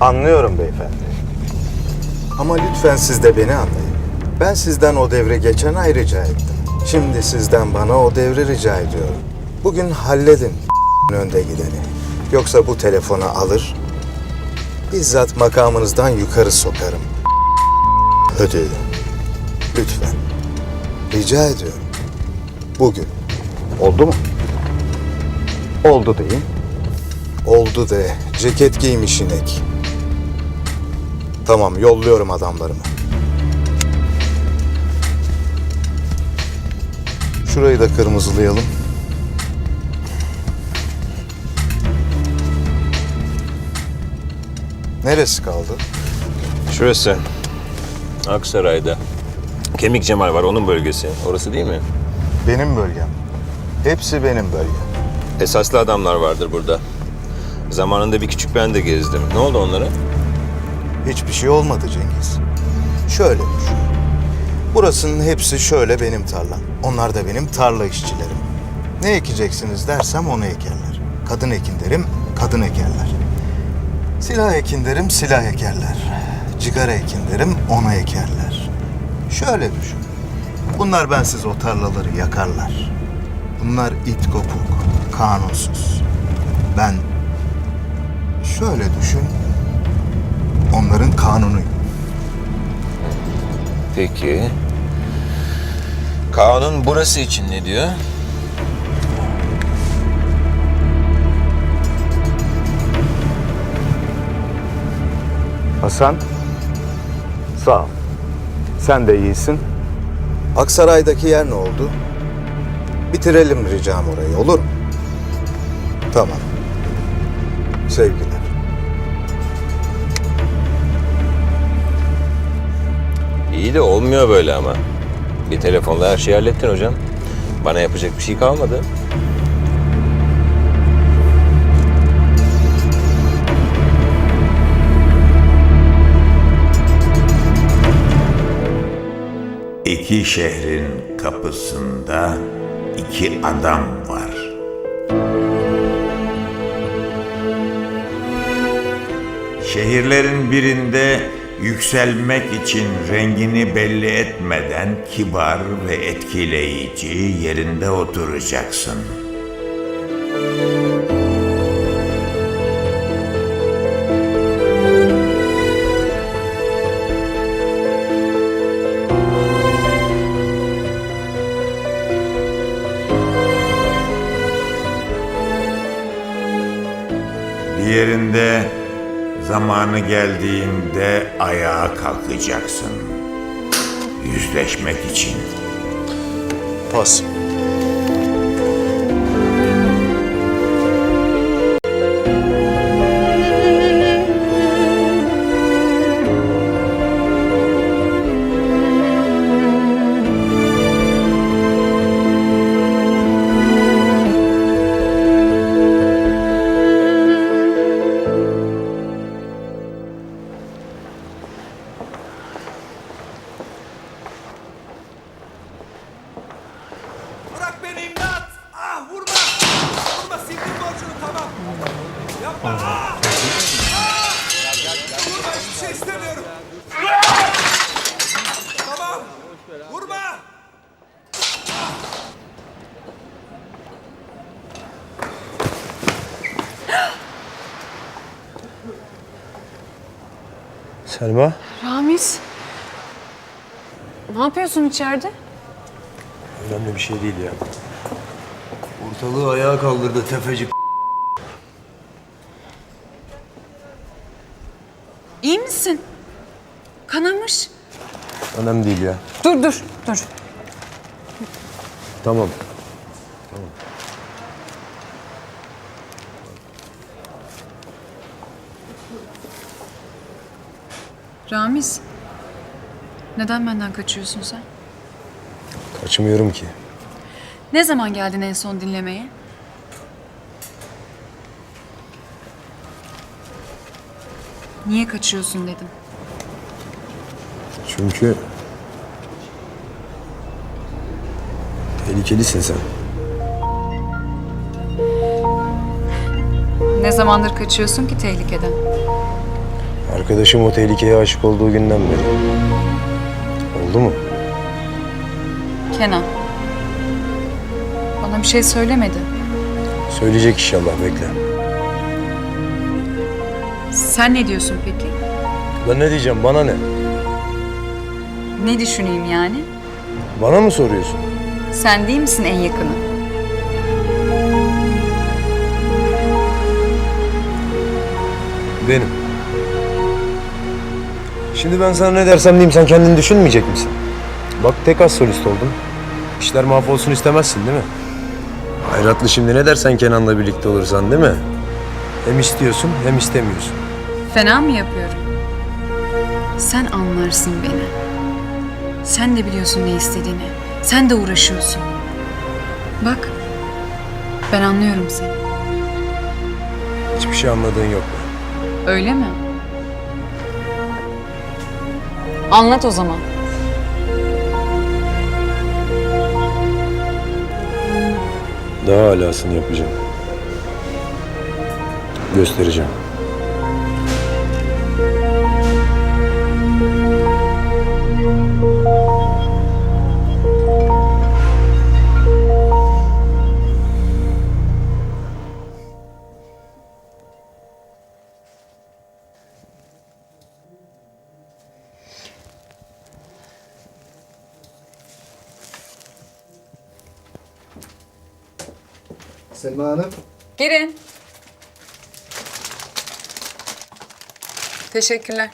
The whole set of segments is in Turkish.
Anlıyorum beyefendi. Ama lütfen siz de beni anlayın. Ben sizden o devre geçen ay rica ettim. Şimdi sizden bana o devre rica ediyorum. Bugün halledin önde gideni. Yoksa bu telefonu alır, bizzat makamınızdan yukarı sokarım. Ödülü. Lütfen. Rica ediyorum. Bugün. Oldu mu? Oldu değil. Oldu de. Ceket giymiş inek. Tamam yolluyorum adamlarımı. Şurayı da kırmızılayalım. Neresi kaldı? Şurası. Aksaray'da. Kemik Cemal var onun bölgesi. Orası değil mi? Benim bölgem. Hepsi benim bölgem. Esaslı adamlar vardır burada. Zamanında bir küçük ben de gezdim. Ne oldu onlara? Hiçbir şey olmadı Cengiz. Şöyle düşün. Burasının hepsi şöyle benim tarlam. Onlar da benim tarla işçilerim. Ne ekeceksiniz dersem onu ekerler. Kadın ekin derim, kadın ekerler. Silah ekin derim, silah ekerler. Cigara ekin derim, ona ekerler. Şöyle düşün. Bunlar bensiz o tarlaları yakarlar. Bunlar it kopuk, kanunsuz. Ben şöyle düşün, onların kanunuyum. Peki. Kanun burası için ne diyor? Hasan, sağ ol. Sen de iyisin. Aksaray'daki yer ne oldu? Bitirelim ricam orayı, olur mu? Tamam. Sevgiler. İyi de olmuyor böyle ama. Bir telefonla her şeyi hallettin hocam. Bana yapacak bir şey kalmadı. İki şehrin kapısında iki adam var. Şehirlerin birinde yükselmek için rengini belli etmeden kibar ve etkileyici yerinde oturacaksın. Zamanı geldiğinde ayağa kalkacaksın. Yüzleşmek için. Pas. Selma, Ramiz. Ne yapıyorsun içeride? önemli bir şey değil ya. Ortalığı ayağa kaldırdı tefeci. İyi misin? Kanamış. Önemli değil ya. Dur dur dur. Tamam. Ramiz. Neden benden kaçıyorsun sen? Kaçmıyorum ki. Ne zaman geldin en son dinlemeye? Niye kaçıyorsun dedim. Çünkü... Tehlikelisin sen. Ne zamandır kaçıyorsun ki tehlikeden? Arkadaşım o tehlikeye aşık olduğu günden beri. Oldu mu? Kenan. Bana bir şey söylemedi. Söyleyecek inşallah bekle. Sen ne diyorsun peki? Ben ne diyeceğim bana ne? Ne düşüneyim yani? Bana mı soruyorsun? Sen değil misin en yakını? Benim. Şimdi ben sana ne dersem diyeyim sen kendini düşünmeyecek misin? Bak tek az solist oldun. İşler mahvolsun istemezsin değil mi? Hayratlı şimdi ne dersen Kenan'la birlikte olursan değil mi? Hem istiyorsun hem istemiyorsun. Fena mı yapıyorum? Sen anlarsın beni. Sen de biliyorsun ne istediğini. Sen de uğraşıyorsun. Bak, ben anlıyorum seni. Hiçbir şey anladığın yok. Öyle mi? Anlat o zaman. Daha alasını yapacağım. Göstereceğim. Selma Hanım. Girin. Teşekkürler.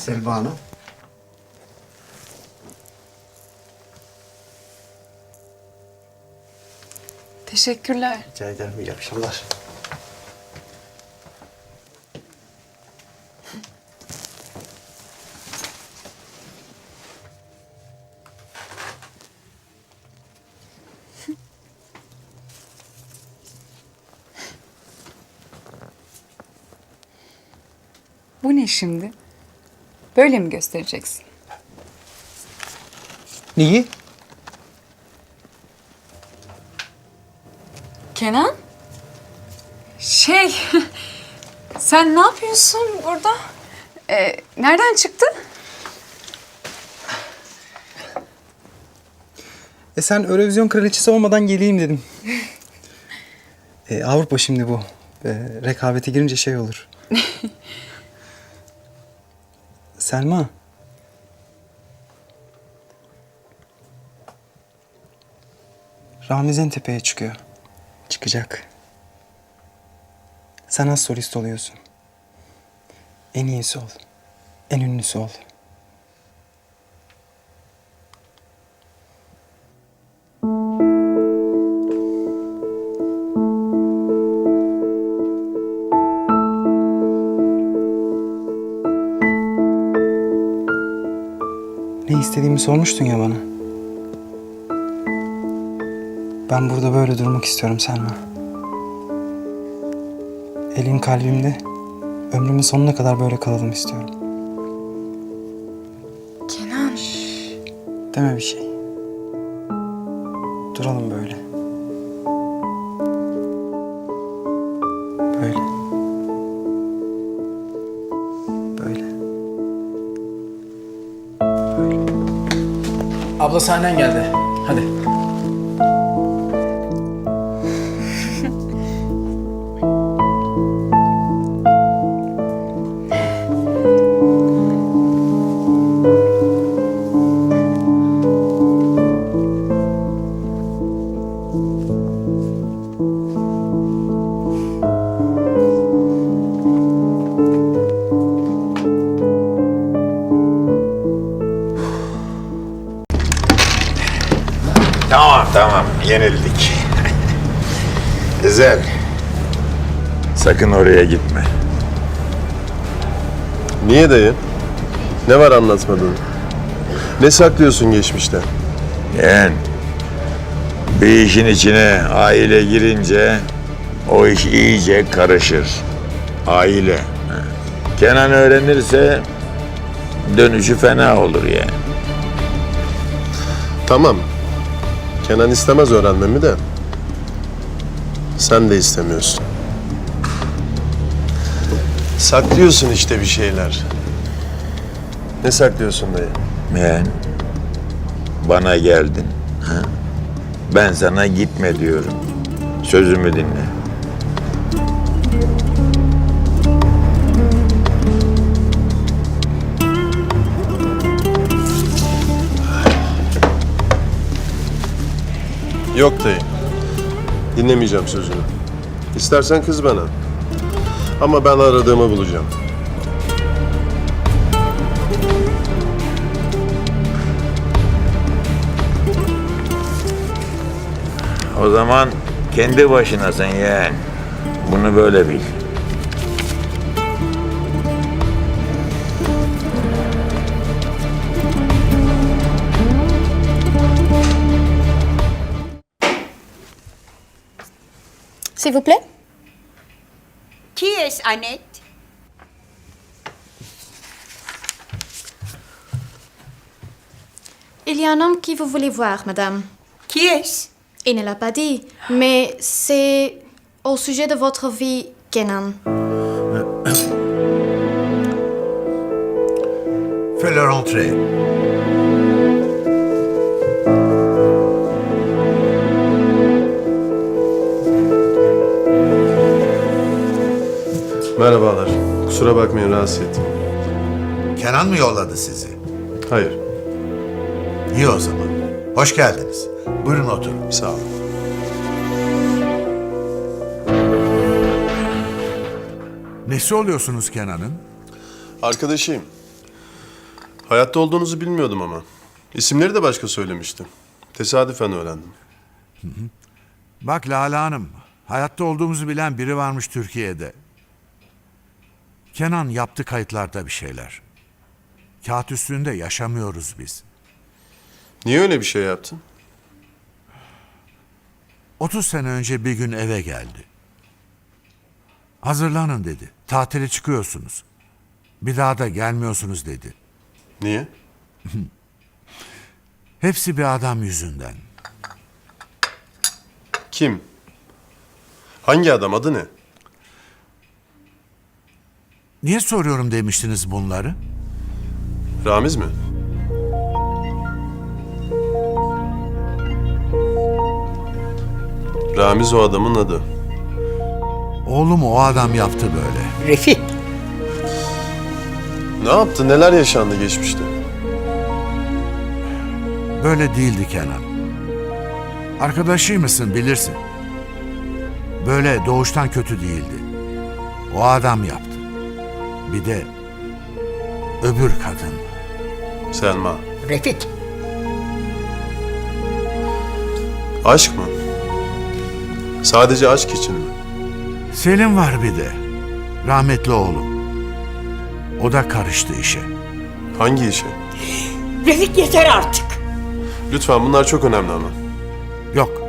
Selma Hanım. Teşekkürler. Rica ederim. İyi akşamlar. Bu ne şimdi? Böyle mi göstereceksin? Neyi? Kenan? Şey, sen ne yapıyorsun burada? Ee, nereden çıktı? E sen Eurovision kraliçesi olmadan geleyim dedim. e, Avrupa şimdi bu. E, rekabete girince şey olur. Selma. Ramiz en tepeye çıkıyor. Çıkacak. Sen az solist oluyorsun. En iyisi ol. En ünlüsü ol. Sormuştun ya bana. Ben burada böyle durmak istiyorum Selma. Elin kalbimde. Ömrümün sonuna kadar böyle kalalım istiyorum. Kenan. Deme bir şey. Duralım. Böyle. Abla sahnen geldi. Hadi. Var anlatmadığın? Ne saklıyorsun geçmişten? Yeğen. Bir işin içine aile girince o iş iyice karışır. Aile. Kenan öğrenirse dönüşü fena olur ya. Tamam. Kenan istemez öğrenmemi de. Sen de istemiyorsun. Saklıyorsun işte bir şeyler. Ne saklıyorsun dayı? Yeğen. Bana geldin. Ha? Ben sana gitme diyorum. Sözümü dinle. Yok dayı. Dinlemeyeceğim sözünü. İstersen kız bana. Ama ben aradığımı bulacağım. O zaman kendi başınasın yeğen. Bunu böyle bil. S'il vous plaît Qui est Annette Il y a un homme qui vous voulait voir, madame. Qui est-ce Il ne l'a pas dit, mais c'est au sujet de votre vie, Kenan. Fais-le rentrer. Merhabalar. Kusura bakmayın rahatsız ettim. Kenan mı yolladı sizi? Hayır. İyi o zaman. Hoş geldiniz. Buyurun oturun. Sağ olun. Nesi oluyorsunuz Kenan'ın? Arkadaşıyım. Hayatta olduğunuzu bilmiyordum ama. İsimleri de başka söylemişti. Tesadüfen öğrendim. Bak Lale Hanım, hayatta olduğumuzu bilen biri varmış Türkiye'de. Kenan yaptı kayıtlarda bir şeyler. Kağıt üstünde yaşamıyoruz biz. Niye öyle bir şey yaptın? 30 sene önce bir gün eve geldi. Hazırlanın dedi. Tatile çıkıyorsunuz. Bir daha da gelmiyorsunuz dedi. Niye? Hepsi bir adam yüzünden. Kim? Hangi adam adı ne? Niye soruyorum demiştiniz bunları? Ramiz mi? Ramiz o adamın adı. Oğlum o adam yaptı böyle. Refik. Ne yaptı? Neler yaşandı geçmişte? Böyle değildi Kenan. Arkadaşıymışsın bilirsin. Böyle doğuştan kötü değildi. O adam yaptı. Bir de öbür kadın. Selma. Refik. Aşk mı? Sadece aşk için mi? Selim var bir de. Rahmetli oğlum. O da karıştı işe. Hangi işe? Refik yeter artık. Lütfen bunlar çok önemli ama. Yok.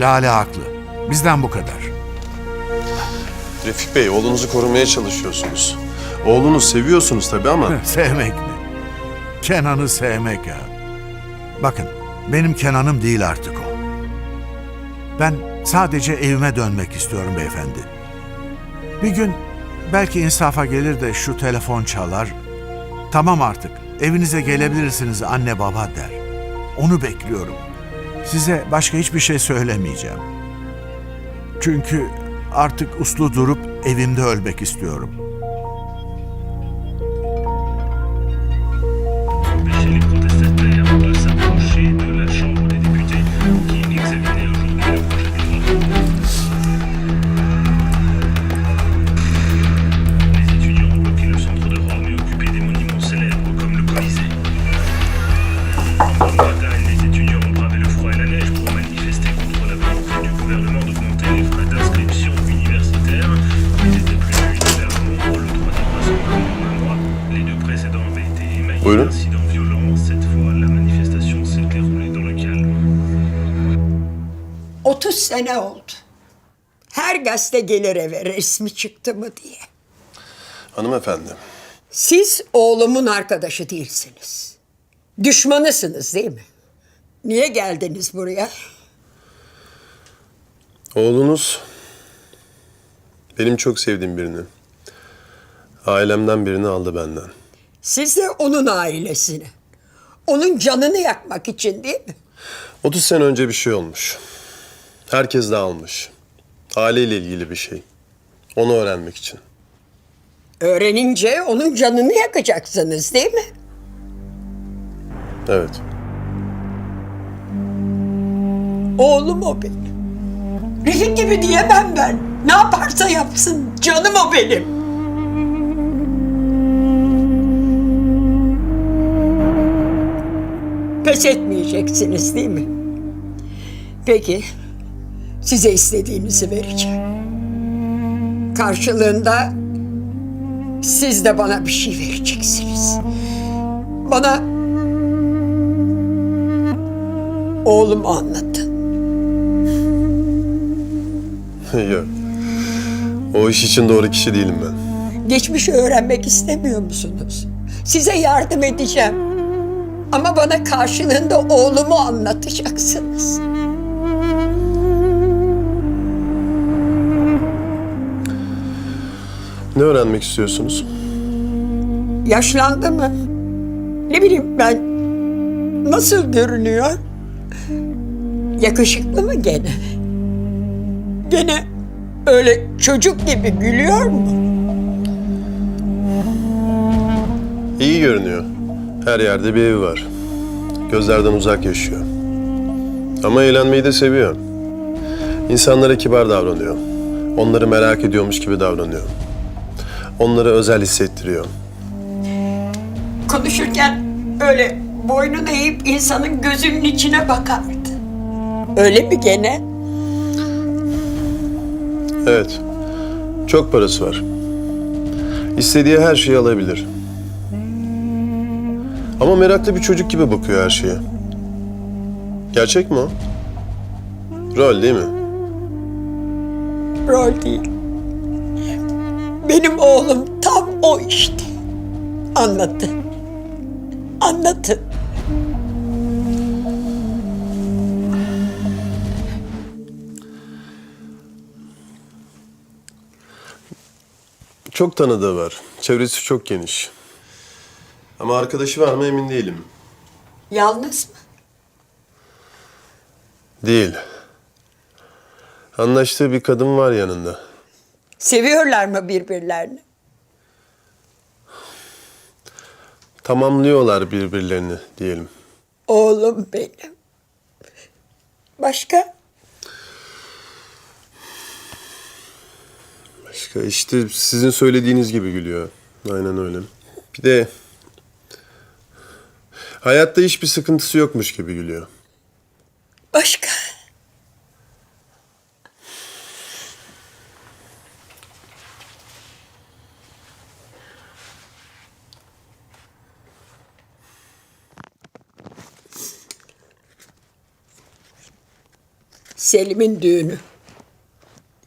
Lale haklı. Bizden bu kadar. Refik Bey, oğlunuzu korumaya çalışıyorsunuz. Oğlunuz seviyorsunuz tabii ama... Sevmek mi? Kenan'ı sevmek ya. Bakın, benim Kenan'ım değil artık o. Ben sadece evime dönmek istiyorum beyefendi. Bir gün belki insafa gelir de şu telefon çalar. Tamam artık, evinize gelebilirsiniz anne baba der. Onu bekliyorum. Size başka hiçbir şey söylemeyeceğim. Çünkü artık uslu durup evimde ölmek istiyorum. Sene oldu. Her gazete gelir eve resmi çıktı mı diye. Hanımefendi, Siz oğlumun arkadaşı değilsiniz. Düşmanısınız değil mi? Niye geldiniz buraya? oğlunuz benim çok sevdiğim birini, ailemden birini aldı benden. Siz de onun ailesini. Onun canını yakmak için değil mi? 30 sene önce bir şey olmuş. Herkes de almış. Aileyle ilgili bir şey. Onu öğrenmek için. Öğrenince onun canını yakacaksınız değil mi? Evet. Oğlum o benim. Refik gibi diyemem ben. Ne yaparsa yapsın. Canım o benim. Pes etmeyeceksiniz değil mi? Peki. Size istediğinizi vereceğim. Karşılığında siz de bana bir şey vereceksiniz. Bana oğlumu anlatın. Yok. O iş için doğru kişi değilim ben. Geçmişi öğrenmek istemiyor musunuz? Size yardım edeceğim. Ama bana karşılığında oğlumu anlatacaksınız. Ne öğrenmek istiyorsunuz? Yaşlandı mı? Ne bileyim ben nasıl görünüyor? Yakışıklı mı gene? Gene öyle çocuk gibi gülüyor mu? İyi görünüyor. Her yerde bir evi var. Gözlerden uzak yaşıyor. Ama eğlenmeyi de seviyor. İnsanlara kibar davranıyor. Onları merak ediyormuş gibi davranıyor. Onları özel hissettiriyor. Konuşurken öyle boynunu eğip insanın gözünün içine bakardı. Öyle mi gene? Evet. Çok parası var. İstediği her şeyi alabilir. Ama meraklı bir çocuk gibi bakıyor her şeye. Gerçek mi o? Rol değil mi? Rol değil. Benim oğlum tam o işte. Anlatın. Anlatın. Çok tanıdığı var. Çevresi çok geniş. Ama arkadaşı var mı emin değilim. Yalnız mı? Değil. Anlaştığı bir kadın var yanında. Seviyorlar mı birbirlerini? Tamamlıyorlar birbirlerini diyelim. Oğlum benim. Başka? Başka işte sizin söylediğiniz gibi gülüyor. Aynen öyle. Bir de hayatta hiçbir sıkıntısı yokmuş gibi gülüyor. Başka? Selim'in düğünü.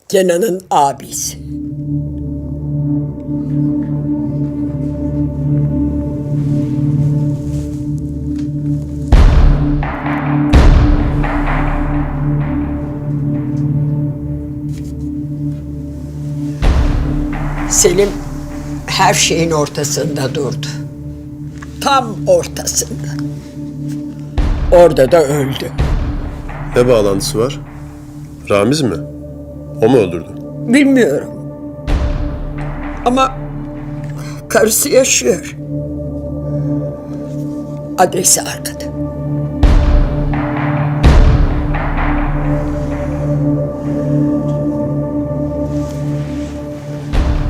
Kenan'ın abisi. Selim her şeyin ortasında durdu. Tam ortasında. Orada da öldü. Ne bağlantısı var? Ramiz mi? O mu öldürdü? Bilmiyorum. Ama karısı yaşıyor. Adresi arkada.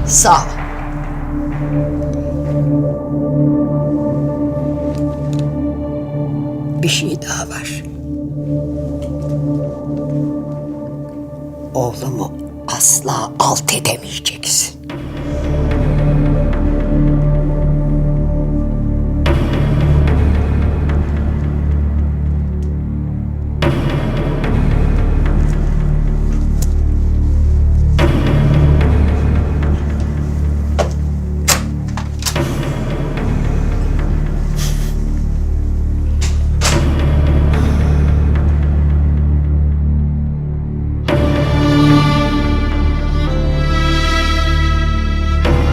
Sağ ol. Bir şey daha var. Oğlumu asla alt edemeyeceksin.